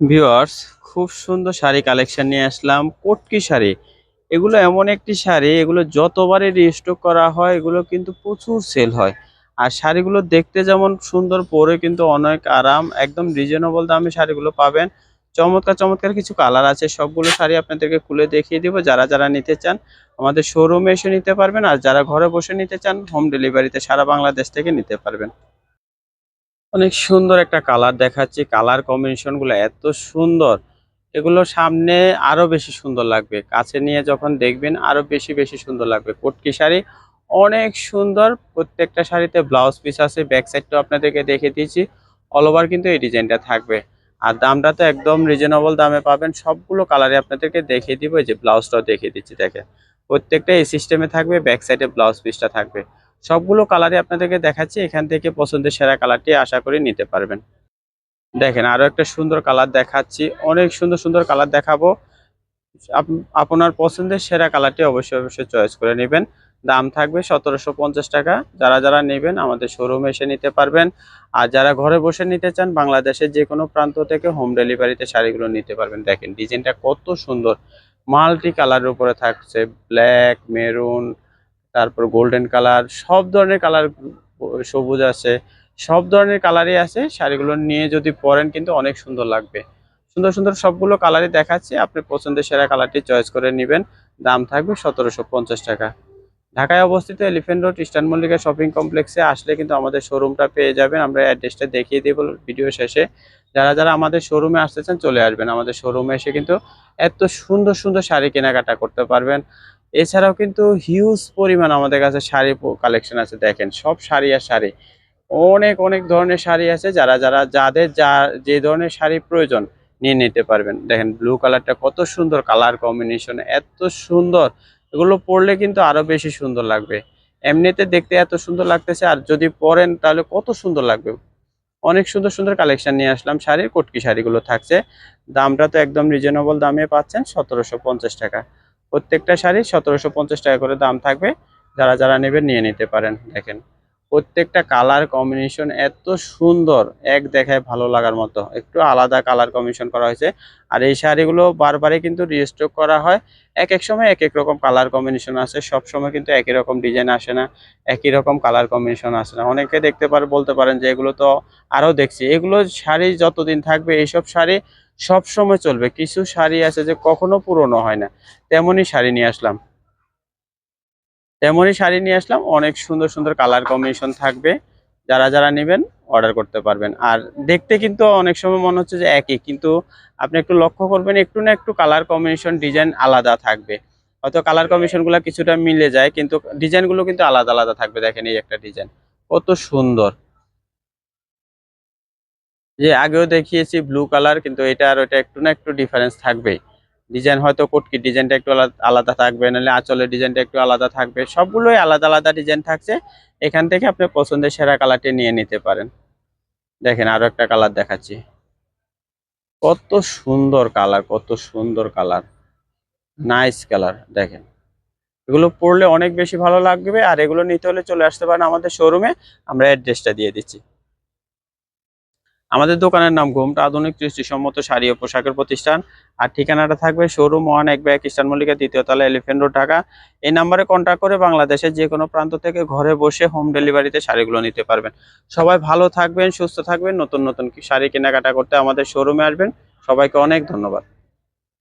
Viewers, খুব সুন্দর sari collection নিয়ে আসলাম, কটকি শাড়ি। এগুলো এমন একটি শাড়ি, এগুলো যতবারই রিস্টক করা হয়, এগুলো কিন্তু প্রচুর সেল হয়। আর শাড়িগুলো দেখতে যেমন সুন্দর, পরে কিন্তু অনেক আরাম, একদম রিজনেবল দামে শাড়িগুলো পাবেন। চমৎকার চমৎকার কিছু কালার আছে, সবগুলো শাড়ি আপনাদেরকে খুলে দেখিয়ে দিব। যারা যারা নিতে চান, আমাদের শোরুমে এসে নিতে পারবেন, আর যারা ঘরে বসে নিতে চান হোম ডেলিভারিতে সারা বাংলাদেশ থেকে নিতে পারবেন। অনেক সুন্দর একটা কালার দেখাচ্ছি। কালার কম্বিনেশনগুলো এত সুন্দর। এগুলো সামনে আরও বেশি সুন্দর লাগবে। কাছে নিয়ে যখন দেখবেন আরও বেশি বেশি সুন্দর লাগবে। কটকি শাড়ি অনেক সুন্দর। প্রত্যেকটা শাড়িতে ব্লাউজ পিস আছে। ব্যাক সাইডটাও আপনাদেরকে দেখে দিয়েছি। অল ওভার কিন্তু এই ডিজাইনটা থাকবে। আর দামটা তো একদম রিজনেবল দামে পাবেন। সবগুলো কালারে আপনাদেরকে দেখিয়ে দিব। যে ব্লাউজটাও দেখিয়ে দিচ্ছি, দেখেন। প্রত্যেকটা এই সিস্টেমে থাকবে। ব্যাক সাইডে ব্লাউজ পিসটা থাকবে। সবগুলো কালারই আপনাদেরকে দেখাচ্ছি। এখান থেকে পছন্দের সেরা কালারটি আশা করি নিতে পারবেন। দেখেন, আরও একটা সুন্দর কালার দেখাচ্ছি। অনেক সুন্দর সুন্দর কালার দেখাবো। আপ- আপনার পছন্দের সেরা কালারটি অবশ্যই অবশ্যই চয়েস করে নেবেন। দাম থাকবে সতেরোশো পঞ্চাশ টাকা। যারা যারা নেবেন আমাদের শোরুমে এসে নিতে পারবেন। আর যারা ঘরে বসে নিতে চান, বাংলাদেশের যে কোনো প্রান্ত থেকে হোম ডেলিভারিতে শাড়িগুলো নিতে পারবেন। দেখেন ডিজাইনটা কত সুন্দর। মাল্টি কালারের উপরে থাকছে ব্ল্যাক মেরুন তারপর গোল্ডেন কালার সব ধরনের কালার সবুজ আছে, সব ধরনের কালারই আছে, শাড়িগুলো নিয়ে যদি পরেন কিন্তু অনেক সুন্দর লাগবে। সুন্দর সুন্দর সবগুলো কালারই দেখাচ্ছি, আপনি পছন্দের সেরা কালারটি চয়েস করে নেবেন, দাম থাকবে সতেরোশো পঞ্চাশ টাকা। ঢাকায় অবস্থিত Elephant Road Eastern Mallika shopping কমপ্লেক্সে আসলে কিন্তু আমাদের শোরুমটা পেয়ে যাবেন, আমরা অ্যাড্রেসটা দেখিয়ে দেবো ভিডিও শেষে। যারা যারা আমাদের শোরুমে আসতে চান চলে আসবেন, আমাদের শোরুমে এসে কিন্তু এত সুন্দর সুন্দর শাড়ি কেনাকাটা করতে পারবেন। এছাড়াও কিন্তু হিউজ পরিমাণ আমাদের কাছে শাড়ি কালেকশন আছে, দেখেন, সব শাড়ি আর শাড়ি। অনেক অনেক ধরনের শাড়ি আছে, যারা যারা, যাদের যা, যে ধরনের শাড়ি প্রয়োজন নিয়ে নিতে পারবেন। দেখেন ব্লু কালারটা কত সুন্দর কালার কম্বিনেশন এত সুন্দর। এগুলো পরলে কিন্তু আরও বেশি সুন্দর লাগবে। এমনিতে দেখতে এত সুন্দর লাগতেছে, আর যদি পরেন তাহলে কত সুন্দর লাগবে। অনেক সুন্দর সুন্দর কালেকশন নিয়ে আসলাম শাড়ির, কটকি শাড়িগুলো থাকছে। দামটা তো একদম রিজনেবল দামে পাচ্ছেন সতেরোশো পঞ্চাশ টাকা। প্রত্যেকটা শাড়ি সতেরোশো পঞ্চাশ টাকা করে দাম থাকবে। যারা যারা নেবেন নিয়ে নিতে পারেন, দেখেন। প্রত্যেকটা কালার কম্বিনেশন এত সুন্দর, এক দেখায় ভালো লাগার মতো। একটু আলাদা কালার কম্বিনেশন করা হয়েছে। আর এই শাড়িগুলো বারবারই কিন্তু রিস্টক করা হয়। এক এক সময় এক এক রকম কালার কম্বিনেশন আসে। সব সময় কিন্তু একই রকম ডিজাইন আসে না, একই রকম কালার কম্বিনেশন আসে না। অনেকে দেখতে পারে, বলতে পারেন যে এগুলো তো আরও দেখছি। এগুলো শাড়ি যতদিন থাকবে, এইসব শাড়ি সব সময় চলবে। কিছু শাড়ি আছে যে কখনো পুরনো হয় না। তেমনই শাড়ি নিয়ে আসলাম। তেমনই শাড়ি নিয়ে আসলাম। অনেক সুন্দর সুন্দর কালার কম্বিনেশন থাকবে। যারা যারা নেবেন অর্ডার করতে পারবেন। আর দেখতে কিন্তু অনেক সময় মনে হচ্ছে যে একই, কিন্তু আপনি একটু লক্ষ্য করবেন, একটু না একটু কালার কম্বিনেশন ডিজাইন আলাদা থাকবে। হয়তো কালার কম্বিনেশনগুলো কিছুটা মিলে যায়, কিন্তু ডিজাইনগুলো কিন্তু আলাদা আলাদা থাকবে। দেখেন এই একটা ডিজাইন কত সুন্দর। যে আগেও দেখিয়েছি ব্লু কালার কিন্তু এটা আর ওটা একটু না একটু ডিফারেন্স থাকবেই। ডিজাইন হয়তো কটকি ডিজাইনটা একটু আলাদা থাকবে, নাহলে আঁচলের ডিজাইনটা একটু আলাদা থাকবে। সবগুলোই আলাদা আলাদা ডিজাইন থাকছে। এখান থেকে আপনি পছন্দের সেরা কালারটি নিয়ে নিতে পারেন। দেখেন আরও একটা কালার দেখাচ্ছি। কত সুন্দর কালার কত সুন্দর কালার নাইস কালার দেখেন। এগুলো পরলে অনেক বেশি ভালো লাগবে, আর এগুলো নিতে হলে চলে আসতে পারেন আমাদের শোরুমে আমরা অ্যাড্রেসটা দিয়ে দিচ্ছি। আমাদের দোকানের নাম ঘুমটা আধুনিক দৃষ্টিসম্মত শাড়ি ও পোশাকের প্রতিষ্ঠান। আর ঠিকানাটা থাকবে শোরুম ওয়ান এক ব্যাগ ইস্টান মল্লিকা দ্বিতীয় তলা এলিফেন্ট রোড ঢাকা। এই নাম্বারে কন্ট্যাক্ট করে বাংলাদেশের যে কোনো প্রান্ত থেকে ঘরে বসে হোম ডেলিভারিতে শাড়িগুলো নিতে পারবেন। সবাই ভালো থাকবেন, সুস্থ থাকবেন, নতুন নতুন শাড়ি কেনাকাটা করতে আমাদের শোরুমে আসবেন। সবাইকে অনেক ধন্যবাদ।